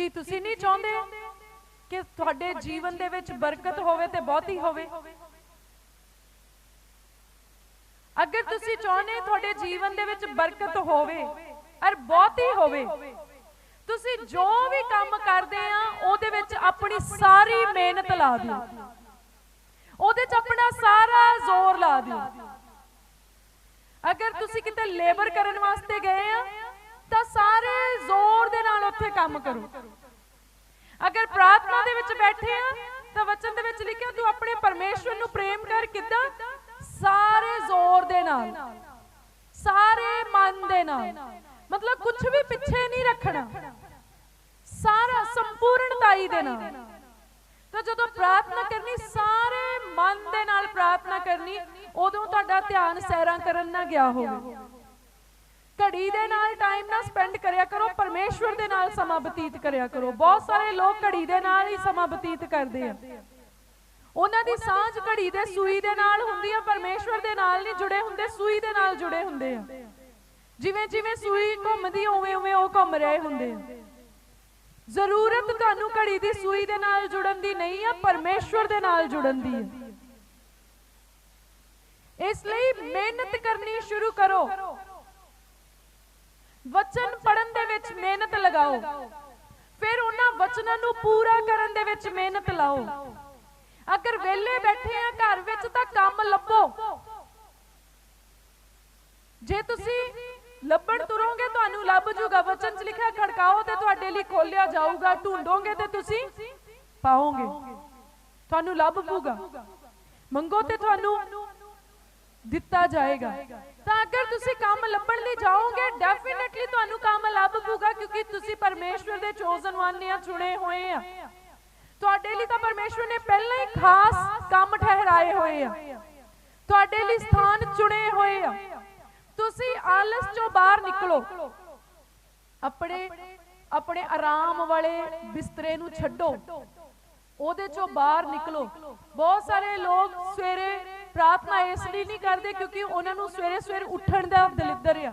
ਕੀ ਤੁਸੀਂ ਨਹੀਂ ਚਾਹੁੰਦੇ ਕਿ ਤੁਹਾਡੇ ਜੀਵਨ ਦੇ ਵਿੱਚ ਬਰਕਤ ਹੋਵੇ ਤੇ ਬਹੁਤੀ ਹੋਵੇ? ਅਗਰ ਤੁਸੀਂ ਚਾਹੁੰਦੇ ਤੁਹਾਡੇ ਜੀਵਨ ਦੇ ਵਿੱਚ ਬਰਕਤ ਹੋਵੇ ਔਰ ਬਹੁਤੀ ਹੋਵੇ, ਤੁਸੀਂ ਜੋ ਵੀ ਕੰਮ ਕਰਦੇ ਆ, ਉਹਦੇ ਵਿੱਚ ਆਪਣੀ ਸਾਰੀ ਮਿਹਨਤ ਲਾ ਦਿਓ। ਉਹਦੇ 'ਚ ਆਪਣਾ ਸਾਰਾ ਜ਼ੋਰ ਲਾ ਦਿਓ। ਅਗਰ ਤੁਸੀਂ ਕਿਤੇ ਲੇਬਰ ਕਰਨ ਵਾਸਤੇ ਗਏ ਆ ਤਾਂ ਸਾਰੇ ਜ਼ੋਰ ਦੇ ਨਾਲ ਉੱਥੇ ਕੰਮ ਕਰੋ। ਅਗਰ ਪ੍ਰਾਰਥਨਾ ਦੇ ਵਿੱਚ ਬੈਠੇ ਆ, ਤਾਂ ਵਚਨ ਦੇ ਵਿੱਚ ਲਿਖਿਆ, ਤੂੰ ਆਪਣੇ ਪਰਮੇਸ਼ਵਰ ਨੂੰ ਪ੍ਰੇਮ ਕਰ ਕਿੱਦਾਂ? ਸਾਰੇ ਜ਼ੋਰ ਦੇ ਨਾਲ। ਸਾਰੇ ਮਨ ਦੇ ਨਾਲ। ਮਤਲਬ ਕੁਝ ਵੀ ਪਿੱਛੇ ਨਹੀਂ ਰੱਖਣਾ। ਸਾਰਾ ਸੰਪੂਰਨਤਾਈ ਦੇ ਨਾਲ। ਤਾਂ ਜਦੋਂ ਪ੍ਰਾਰਥਨਾ ਕਰਨੀ, ਸਾਰੇ ਮਨ ਦੇ ਨਾਲ ਪ੍ਰਾਰਥਨਾ ਕਰਨੀ, ਉਦੋਂ ਤੁਹਾਡਾ ਧਿਆਨ ਸੈਰਾਂ ਕਰਨ ਨਾ ਗਿਆ ਹੋਵੇ। ਘੜੀ ਦੇ ਨਾਲ ਟਾਈਮ ਨਾ ਸਪੈਂਡ ਕਰਿਆ ਕਰੋ, ਪਰਮੇਸ਼ਵਰ ਦੇ ਨਾਲ ਸਮਾਂ ਬਤੀਤ ਕਰਿਆ ਕਰੋ। ਬਹੁਤ ਸਾਰੇ ਲੋਕ ਘੜੀ ਦੇ ਨਾਲ ਹੀ ਸਮਾਂ ਬਤੀਤ ਕਰਦੇ ਆ। ਉਹਨਾਂ ਦੀ ਸਾਂਝ ਘੜੀ ਦੇ ਸੂਈ ਦੇ ਨਾਲ ਹੁੰਦੀ ਆ, ਪਰਮੇਸ਼ਵਰ ਦੇ ਨਾਲ ਨਹੀਂ ਜੁੜੇ ਹੁੰਦੇ, ਸੂਈ ਦੇ ਨਾਲ ਜੁੜੇ ਹੁੰਦੇ ਆ। ਜਿਵੇਂ ਜਿਵੇਂ ਸੂਈ ਘੁੰਮਦੀ, ਉਵੇਂ ਉਵੇਂ ਉਹ ਘੁੰਮ ਰਹੇ ਹੁੰਦੇ ਆ। ਜ਼ਰੂਰਤ ਤੁਹਾਨੂੰ ਘੜੀ ਦੀ ਸੂਈ ਦੇ ਨਾਲ ਜੁੜਨ ਦੀ ਨਹੀਂ ਆ, ਪਰਮੇਸ਼ਵਰ ਦੇ ਨਾਲ ਜੁੜਨ ਦੀ ਹੈ ਇਸ ਲਈ ਮਿਹਨਤ ਕਰਨੀ ਸ਼ੁਰੂ ਕਰੋ। ਵਚਨ ਪੜਨ ਦੇ ਵਿੱਚ ਮਿਹਨਤ ਲਗਾਓ। ਫਿਰ ਉਹਨਾਂ ਵਚਨਾਂ ਨੂੰ ਪੂਰਾ ਕਰਨ ਦੇ ਵਿੱਚ ਮਿਹਨਤ ਲਾਓ। ਅਗਰ ਵਿਹਲੇ ਬੈਠੇ ਆ ਘਰ ਵਿੱਚ ਤਾਂ ਕੰਮ ਲੱਭੋ। ਜੇ ਤੁਸੀਂ ਲੱਭਣ ਤੁਰੋਗੇ ਤੁਹਾਨੂੰ ਲੱਭ ਜੂਗਾ। ਵਚਨ 'ਚ ਲਿਖਿਆ, ਖੜਕਾਓ ਤੇ ਤੁਹਾਡੇ ਲਈ ਖੋਲਿਆ ਜਾਊਗਾ। ਢੂੰਡੋਗੇ ਤੇ ਤੁਸੀਂ ਪਾਓਗੇ। ਤੁਹਾਨੂੰ ਲੱਭ ਪੂਗਾ। ਮੰਗੋ ਤੇ ਤੁਹਾਨੂੰ ਦਿੱਤਾ ਜਾਏਗਾ। ਤਾਂ ਅਗਰ ਤੁਸੀਂ ਕੰਮ ਲੱਭਣ ਲਈ ਜਾਓਗੇ ਡੈਫੀਨਿਟਲੀ ਤੁਹਾਨੂੰ ਕੰਮ ਲੱਭ ਪੂਗਾ ਕਿਉਂਕਿ ਤੁਸੀਂ ਪਰਮੇਸ਼ਵਰ ਦੇ ਚੋਜ਼ਨ ਵਨ ਆ, ਚੁਣੇ ਹੋਏ ਆ। ਤੁਹਾਡੇ ਲਈ ਤਾਂ ਪਰਮੇਸ਼ਵਰ ਨੇ ਪਹਿਲਾਂ ਹੀ ਖਾਸ ਕੰਮ ਠਹਿਰਾਏ ਹੋਏ ਆ। ਤੁਹਾਡੇ ਲਈ ਸਥਾਨ ਚੁਣੇ ਹੋਏ ਆ। ਤੁਸੀਂ ਆਲਸ ਚੋਂ ਬਾਹਰ ਨਿਕਲੋ। ਆਪਣੇ ਆਪਣੇ ਆਰਾਮ ਵਾਲੇ ਬਿਸਤਰੇ ਨੂੰ ਛੱਡੋ। ਉਹਦੇ ਚੋਂ ਬਾਹਰ ਨਿਕਲੋ। ਬਹੁਤ ਸਾਰੇ ਲੋਕ ਸਵੇਰੇ ਪ੍ਰਾਰਥਨਾ ਇਸ ਲਈ ਨਹੀਂ ਕਰਦੇ ਕਿਉਂਕਿ ਉਹਨਾਂ ਨੂੰ ਸਵੇਰੇ ਸਵੇਰੇ ਉੱਠਣ ਦਾ ਦਲਿੱਦਰ ਆ।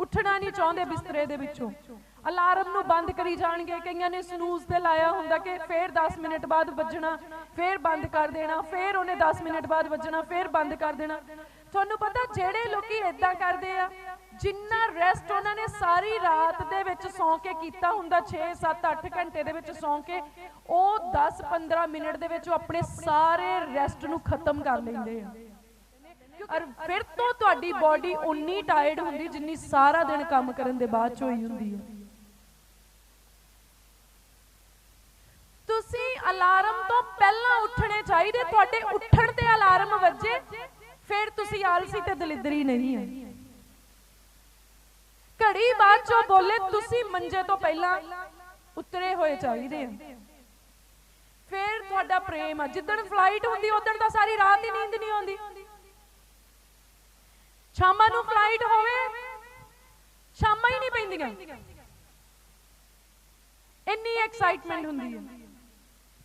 ਉੱਠਣਾ ਨਹੀਂ ਚਾਹੁੰਦੇ ਬਿਸਤਰੇ ਦੇ ਵਿੱਚੋਂ। ਅਲਾਰਮ ਨੂੰ ਬੰਦ ਕਰੀ ਜਾਣਗੇ। ਕਈਆਂ ਨੇ ਸਨੂਜ਼ ਤੇ ਲਾਇਆ ਹੁੰਦਾ ਕਿ ਫੇਰ 10 ਮਿੰਟ ਬਾਅਦ ਵੱਜਣਾ, ਫੇਰ ਬੰਦ ਕਰ ਦੇਣਾ, ਫੇਰ ਉਹਨੇ 10 ਮਿੰਟ ਬਾਅਦ ਵੱਜਣਾ, ਫੇਰ ਬੰਦ ਕਰ ਦੇਣਾ। ਤੁਹਾਨੂੰ ਪਤਾ ਜਿਹੜੇ ਲੋਕੀ ਇਦਾਂ ਕਰਦੇ ਆ ਜਿੰਨਾ ਰੈਸਟ ਉਹਨਾਂ ਨੇ ਸਾਰੀ ਰਾਤ ਦੇ ਵਿੱਚ ਸੌਂ ਕੇ ਕੀਤਾ ਹੁੰਦਾ 6 7 8 ਘੰਟੇ ਦੇ ਵਿੱਚ ਸੌਂ ਕੇ, ਉਹ 10 15 ਮਿੰਟ ਦੇ ਵਿੱਚ ਉਹ ਆਪਣੇ ਸਾਰੇ ਰੈਸਟ ਨੂੰ ਖਤਮ ਕਰ ਲੈਂਦੇ ਆ। ਔਰ ਫਿਰ ਤੋਂ ਤੁਹਾਡੀ ਬਾਡੀ ਉਨੀ ਟਾਇਰਡ ਹੁੰਦੀ ਜਿੰਨੀ ਸਾਰਾ ਦਿਨ ਕੰਮ ਕਰਨ ਦੇ ਬਾਅਦ ਚ ਹੋਈ ਹੁੰਦੀ ਹੈ ਤੁਸੀਂ ਅਲਾਰਮ ਤੋਂ ਪਹਿਲਾਂ ਉੱਠਣੇ ਚਾਹੀਦੇ, ਤੁਹਾਡੇ ਉੱਠਣ ਤੇ ਅਲਾਰਮ ਵੱਜੇ, ਫਿਰ ਤੁਸੀਂ ਆਲਸੀ ਤੇ ਦਲਿਦਰੀ ਨਹੀਂ ਹੈ ਘੜੀ ਬਾਅਦ ਚੋਂ ਬੋਲੇ, ਤੁਸੀਂ ਮੰਜੇ ਤੋਂ ਪਹਿਲਾਂ ਉਤਰੇ ਹੋਏ ਚਾਹੀਦੇ ਆ ਫਿਰ ਤੁਹਾਡਾ ਪ੍ਰੇਮ ਆ। ਜਿੱਦਣ ਫਲਾਈਟ ਹੁੰਦੀ, ਉਦੋਂ ਤਾਂ ਸਾਰੀ ਰਾਤ ਹੀ ਨੀਂਦ ਨਹੀਂ ਆਉਂਦੀ। ਸ਼ਾਮਾਂ ਨੂੰ ਫਲਾਈਟ ਹੋਵੇ, ਸ਼ਾਮਾਂ ਹੀ ਨਹੀਂ ਪੈਂਦੀਆਂ। ਇੰਨੀ ਐਕਸਾਈਟਮੈਂਟ ਹੁੰਦੀ ਹੈ।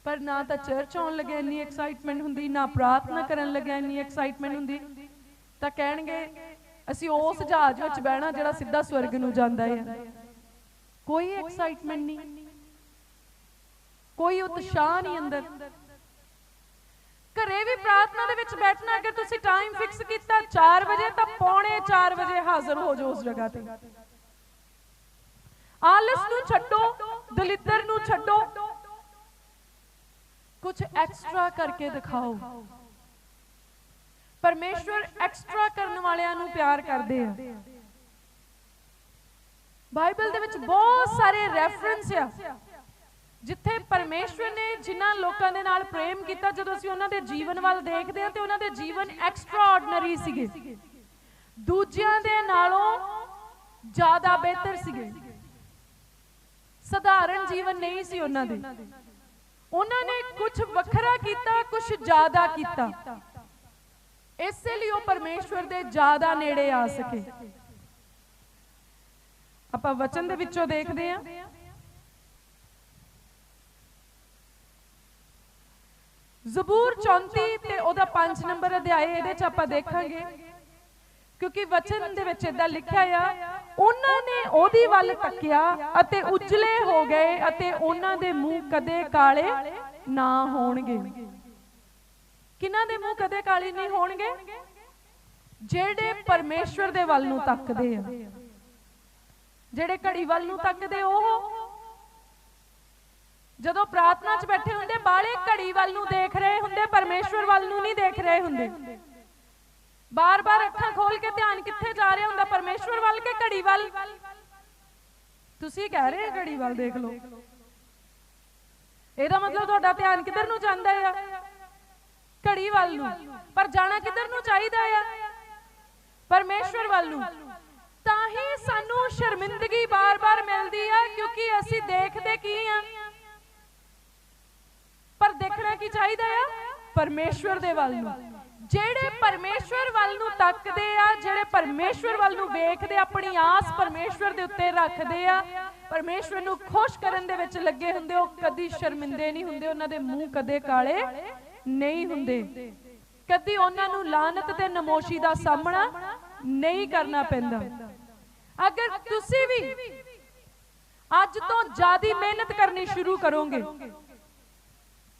ਪਰ ਨਾ ਤਾਂ ਚਰਚ ਆਉਣ ਲੱਗਿਆ, ਇੰਨੀ ਐਕਸਾਈਟਮੈਂਟ ਹੁੰਦੀ, ਨਾ ਪ੍ਰਾਰਥਨਾ ਕਰਨ ਲੱਗਿਆ, ਇੰਨੀ ਐਕਸਾਈਟਮੈਂਟ ਹੁੰਦੀ। ਤਾਂ ਕਹਿਣਗੇ ਅਸੀਂ ਉਸ ਜਹਾਜ਼ ਵਿੱਚ ਬਹਿਣਾ ਜਿਹੜਾ ਸਿੱਧਾ ਸਵਰਗ ਨੂੰ ਜਾਂਦਾ ਹੈ। ਕੋਈ ਐਕਸਾਈਟਮੈਂਟ ਨਹੀਂ। ਕੋਈ ਉਤਸ਼ਾਹ ਨਹੀਂ ਅੰਦਰ। ਘਰੇ ਵੀ ਪ੍ਰਾਰਥਨਾ ਦੇ ਵਿੱਚ ਬੈਠਣਾ ਅਗਰ ਤੁਸੀਂ ਟਾਈਮ ਫਿਕਸ ਕੀਤਾ 4 ਵਜੇ ਤਾਂ ਪੌਣੇ 4 ਵਜੇ ਹਾਜ਼ਰ ਹੋ ਜਾਓ ਉਸ ਜਗ੍ਹਾ ਤੇ। ਆਲਸ ਨੂੰ ਛੱਡੋ ਦਲਿੱਦਰ ਨੂੰ ਛੱਡੋ। ਕੁਝ ਐਕਸਟਰਾ ਕਰਕੇ ਦਿਖਾਓ। ਪਰਮੇਸ਼ਵਰ ਐਕਸਟਰਾ ਕਰਨ ਵਾਲਿਆਂ ਨੂੰ ਪਿਆਰ ਕਰਦੇ ਆ। ਬਾਈਬਲ ਦੇ ਵਿੱਚ ਬਹੁਤ ਸਾਰੇ ਰੈਫਰੈਂਸ ਆ। ਜਿੱਥੇ ਪਰਮੇਸ਼ਵਰ ਨੇ ਜਿਨ੍ਹਾਂ ਲੋਕਾਂ ਦੇ ਨਾਲ ਪ੍ਰੇਮ ਕੀਤਾ, ਜਦੋਂ ਅਸੀਂ ਉਹਨਾਂ ਦੇ ਜੀਵਨ ਵੱਲ ਦੇਖਦੇ ਹਾਂ ਤੇ ਉਹਨਾਂ ਦੇ ਜੀਵਨ ਐਕਸਟਰਾ ਆਰਡੀਨਰੀ ਸੀਗੇ। ਦੂਜਿਆਂ ਦੇ ਨਾਲੋਂ ਜ਼ਿਆਦਾ ਬਿਹਤਰ ਸੀਗੇ। ਸਧਾਰਨ ਜੀਵਨ ਨਹੀਂ ਸੀ ਉਹਨਾਂ ਦੇ। ਉਹਨਾਂ ਨੇ ਕੁਝ ਵੱਖਰਾ ਕੀਤਾ ਕੁਝ ਜ਼ਿਆਦਾ ਕੀਤਾ। ਇਸੇ ਲਈ ਉਹ ਪਰਮੇਸ਼ਵਰ ਦੇ ਜ਼ਿਆਦਾ ਨੇੜੇ ਆ ਸਕੇ। ਆਪਾਂ ਵਚਨ ਦੇ ਵਿੱਚੋਂ ਦੇਖਦੇ ਹਾਂ। ਜ਼ਬੂਰ 34 ਤੇ ਉਹਦਾ 5 ਨੰਬਰ ਅਧਿਆਏ, ਇਹਦੇ ਚ ਆਪਾਂ ਦੇਖਾਂਗੇ। ਕਿਉਂਕਿ ਵਚਨ ਦੇ ਵਿੱਚ ਇਦਾਂ ਲਿਖਿਆ ਆ, ਉਹਨਾਂ ਨੇ ਉਹਦੀ ਵੱਲ ਤੱਕਿਆ ਅਤੇ ਉਜਲੇ ਹੋ ਗਏ ਅਤੇ ਉਹਨਾਂ ਦੇ ਮੂੰਹ ਕਦੇ ਕਾਲੇ ਨਾ ਹੋਣਗੇ। ਕਿਹਨਾਂ ਦੇ ਮੂੰਹ ਕਦੇ ਕਾਲੇ ਨਹੀਂ ਹੋਣਗੇ? ਜਿਹੜੇ ਪਰਮੇਸ਼ਵਰ ਦੇ ਵੱਲ ਨੂੰ ਤੱਕਦੇ ਆ। ਜਿਹੜੇ ਘੜੀ ਵੱਲ ਨੂੰ ਤੱਕਦੇ ਉਹ। ਜਦੋਂ ਪ੍ਰਾਰਥਨਾ 'ਚ ਬੈਠੇ ਹੁੰਦੇ ਬਾਲੇ ਘੜੀ ਵੱਲ ਨੂੰ ਦੇਖ ਰਹੇ ਹੁੰਦੇ, ਪਰਮੇਸ਼ਵਰ ਵੱਲ ਨੂੰ ਨਹੀਂ ਦੇਖ ਰਹੇ ਹੁੰਦੇ। ਬਾਰ-ਬਾਰ ਅੱਖਾਂ ਖੋਲ ਕੇ ਧਿਆਨ ਕਿੱਥੇ ਜਾ ਰਿਹਾ ਹੁੰਦਾ, ਪਰਮੇਸ਼ਵਰ ਵੱਲ ਕੇ ਘੜੀ ਵੱਲ? ਤੁਸੀਂ ਕਹਿ ਰਹੇ ਹੋ ਘੜੀ ਵੱਲ ਦੇਖ ਲਓ। ਇਹਦਾ ਮਤਲਬ ਤੁਹਾਡਾ ਧਿਆਨ ਕਿੱਧਰ ਨੂੰ ਜਾਂਦਾ ਆ? ਘੜੀ ਵੱਲ ਨੂੰ। ਪਰ ਜਾਣਾ ਕਿੱਧਰ ਨੂੰ ਚਾਹੀਦਾ ਆ? ਪਰਮੇਸ਼ਵਰ ਵੱਲ ਨੂੰ। ਤਾਂ ਹੀ ਸਾਨੂੰ ਸ਼ਰਮਿੰਦਗੀ ਬਾਰ-ਬਾਰ ਮਿਲਦੀ ਆ, ਕਿਉਂਕਿ ਅਸੀਂ ਦੇਖਦੇ ਕੀ ਆ? ਪਰ ਦੇਖਣਾ ਕੀ ਚਾਹੀਦਾ ਆ? ਪਰਮੇਸ਼ਵਰ ਦੇ ਵੱਲ ਨੂੰ। ਜਿਹੜੇ ਪਰਮੇਸ਼ਵਰ ਵੱਲ ਨੂੰ ਤੱਕਦੇ ਆ, ਜਿਹੜੇ ਪਰਮੇਸ਼ਵਰ ਵੱਲ ਨੂੰ ਵੇਖਦੇ ਆਪਣੀ ਆਸ ਪਰਮੇਸ਼ਵਰ ਦੇ ਉੱਤੇ ਰੱਖਦੇ ਆ, ਪਰਮੇਸ਼ਵਰ ਨੂੰ ਖੁਸ਼ ਕਰਨ ਦੇ ਵਿੱਚ ਲੱਗੇ ਹੁੰਦੇ, ਉਹ ਕਦੀ ਸ਼ਰਮਿੰਦੇ ਨਹੀਂ ਹੁੰਦੇ, ਉਹਨਾਂ ਦੇ ਮੂੰਹ ਕਦੇ ਕਾਲੇ ਨਹੀਂ ਹੁੰਦੇ। ਕਦੀ ਉਹਨਾਂ ਨੂੰ ਲਾਨਤ ਤੇ ਨਮੋਸ਼ੀ ਦਾ ਸਾਹਮਣਾ ਨਹੀਂ ਕਰਨਾ ਪੈਂਦਾ। ਅਗਰ ਤੁਸੀਂ ਵੀ ਅੱਜ ਤੋਂ ਜਿਆਦੀ ਮਿਹਨਤ ਕਰਨੀ ਸ਼ੁਰੂ ਕਰੋਗੇ,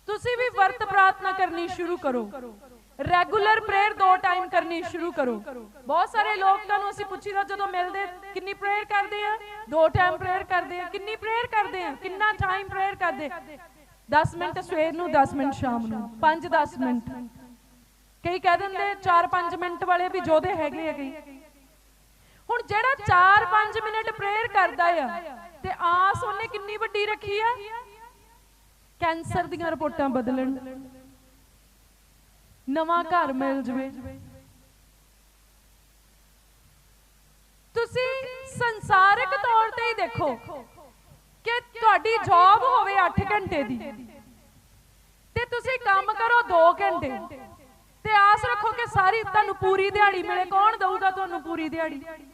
ਤੁਸੀਂ ਵੀ ਵਰਤ ਪ੍ਰਾਰਥਨਾ ਕਰਨੀ ਸ਼ੁਰੂ ਕਰੋ। ਰੈਗੂਲਰ ਪ੍ਰੇਅਰ ਦੋ ਟਾਈਮ ਕਰਨੀ ਸ਼ੁਰੂ ਕਰੋ। ਬਹੁਤ ਸਾਰੇ ਲੋਕਾਂ ਨੂੰ ਅਸੀਂ ਪੁੱਛੀਦਾ ਜਦੋਂ ਮਿਲਦੇ, ਕਿੰਨੀ ਪ੍ਰੇਅਰ ਕਰਦੇ ਆ? ਦੋ ਟਾਈਮ ਪ੍ਰੇਅਰ ਕਰਦੇ ਆ, ਕਿੰਨੀ ਪ੍ਰੇਅਰ ਕਰਦੇ ਆ? ਕਿੰਨਾ ਟਾਈਮ ਪ੍ਰੇਅਰ ਕਰਦੇ 10 ਮਿੰਟ ਸਵੇਰ ਨੂੰ 10 ਮਿੰਟ ਸ਼ਾਮ ਨੂੰ 5-10 ਮਿੰਟ। ਕਈ ਕਹਿ ਦਿੰਦੇ 4-5 ਮਿੰਟ ਵਾਲੇ ਵੀ ਜੋਦੇ ਹੈਗੇ ਆ ਕਈ ਹੁਣ ਜਿਹੜਾ 4-5 ਮਿੰਟ ਪ੍ਰੇਅਰ ਕਰਦਾ ਆ, ਤੇ ਆਸ ਉਹਨੇ ਕਿੰਨੀ ਵੱਡੀ ਰੱਖੀ ਆ? ਕੈਂਸਰ ਦੀਆਂ ਰਿਪੋਰਟਾਂ ਬਦਲਣ। ਨਵਾਂ ਘਰ ਮਿਲ ਜਵੇ। ਤੁਸੀਂ ਸੰਸਾਰਿਕ ਤੌਰ ਤੇ ਹੀ ਦੇਖੋ ਤੁਹਾਡੀ ਜੌਬ ਹੋਵੇ 8 ਘੰਟੇ ਦੀ। ਤੇ ਤੁਸੀਂ ਕੰਮ ਕਰੋ 2 ਘੰਟੇ। ਤੇ ਆਸ ਰੱਖੋ ਕਿ ਸਾਰੀ ਤੁਹਾਨੂੰ ਪੂਰੀ ਦਿਹਾੜੀ ਮਿਲੇ। ਕੌਣ ਦਊਗਾ ਤੁਹਾਨੂੰ ਪੂਰੀ ਦਿਹਾੜੀ?